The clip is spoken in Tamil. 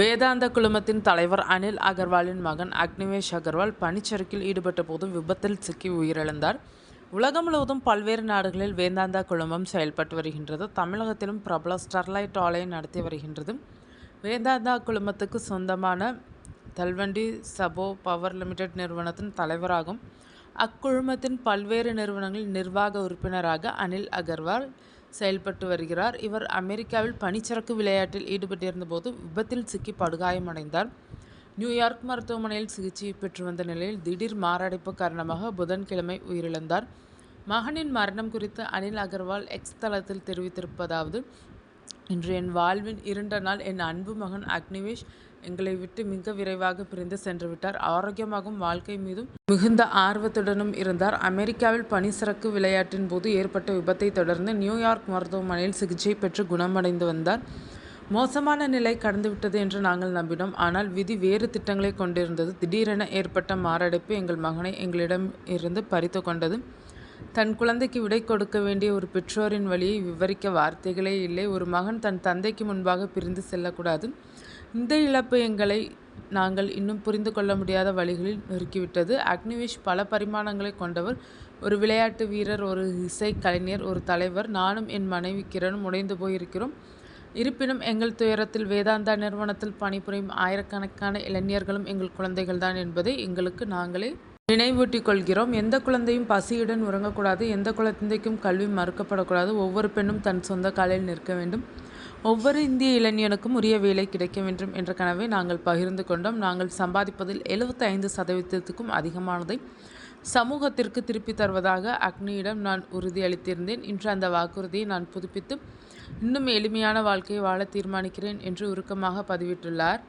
வேதாந்த குழுமத்தின் தலைவர் அனில் அகர்வாலின் மகன் அக்னிவேஷ் அகர்வால் பனிச்சறுக்கில் ஈடுபட்ட போது விபத்தில் சிக்கி உயிரிழந்தார். உலகம் முழுவதும் பல்வேறு நாடுகளில் வேதாந்தா குழுமம் செயல்பட்டு வருகின்றது. தமிழகத்திலும் பிரபல ஸ்டெர்லைட் ஆலை நடத்தி வருகின்றது. வேதாந்தா குழுமத்துக்கு சொந்தமான தல்வண்டி சபோ பவர் லிமிடெட் நிறுவனத்தின் தலைவராகும். அக்குழுமத்தின் பல்வேறு நிறுவனங்களில் நிர்வாக உறுப்பினராக அனில் அகர்வால் செயல்பட்டு வருகிறார். இவர் அமெரிக்காவில் பனிச்சரக்கு விளையாட்டில் ஈடுபட்டிருந்த போது விபத்தில் சிக்கி படுகாயமடைந்தார். நியூயார்க் மருத்துவமனையில் சிகிச்சை பெற்று வந்த நிலையில் திடீர் மாரடைப்பு காரணமாக புதன்கிழமை உயிரிழந்தார். மகனின் மரணம் குறித்து அனில் அகர்வால் எக்ஸ் தளத்தில் தெரிவித்திருப்பதாவது இன்று என் வாழ்வின் இருண்ட நாள் என் அன்பு மகன் அக்னிவேஷ் எங்களை விட்டு மிக விரைவாக பிரிந்து சென்று விட்டார். ஆரோக்கியமாகவும் வாழ்க்கை மீதும் மிகுந்த ஆர்வத்துடனும் இருந்தார். அமெரிக்காவில் பனிசரக்கு விளையாட்டின் போது ஏற்பட்ட விபத்தை தொடர்ந்து நியூயார்க் மருத்துவமனையில் சிகிச்சை பெற்று குணமடைந்து வந்தார். மோசமான நிலை கடந்துவிட்டது என்று நாங்கள் நம்பினோம். ஆனால் விதி வேறு திட்டங்களை கொண்டிருந்தது. திடீரென ஏற்பட்ட மாரடைப்பு எங்கள் மகனை எங்களிடம் இருந்து பறித்து கொண்டது. தன் குழந்தைக்கு விடை கொடுக்க வேண்டிய ஒரு பெற்றோரின் வழியை விவரிக்க வார்த்தைகளே இல்லை. ஒரு மகன் தன் தந்தைக்கு முன்பாக பிரிந்து செல்லக்கூடாது. இந்த இழப்பு எங்களை நாங்கள் இன்னும் புரிந்து கொள்ள முடியாத வழிகளில் நெருக்கிவிட்டது. அக்னிவேஷ் பல பரிமாணங்களை கொண்டவர். ஒரு விளையாட்டு வீரர் ஒரு இசை கலைஞர் ஒரு தலைவர். நானும் என் மனைவி கிரணும் உடைந்து போயிருக்கிறோம். இருப்பினும் எங்கள் துயரத்தில் வேதாந்தா நிறுவனத்தில் பணிபுரியும் ஆயிரக்கணக்கான இளைஞர்களும் எங்கள் குழந்தைகள்தான் என்பதை எங்களுக்கு நாங்களே நினைவூட்டிக் கொள்கிறோம். எந்த குழந்தையும் பசியுடன் உறங்கக்கூடாது. எந்த குழந்தைக்கும் கல்வி மறுக்கப்படக்கூடாது. ஒவ்வொரு பெண்ணும் தன் சொந்த காலில் நிற்க வேண்டும். ஒவ்வொரு இந்திய இளைஞனுக்கும் உரிய வேலை கிடைக்க வேண்டும் என்ற கனவை நாங்கள் பகிர்ந்து கொண்டோம். நாங்கள் சம்பாதிப்பதில் எழுபத்தி ஐந்து சதவீதத்துக்கும் அதிகமானதை சமூகத்திற்கு திருப்பி தருவதாக அக்னியிடம் நான் உறுதியளித்திருந்தேன். இன்று அந்த வாக்குறுதியை நான் புதுப்பித்து இன்னும் எளிமையான வாழ்க்கையை வாழ தீர்மானிக்கிறேன் என்று உருக்கமாக பதிவிட்டுள்ளார்.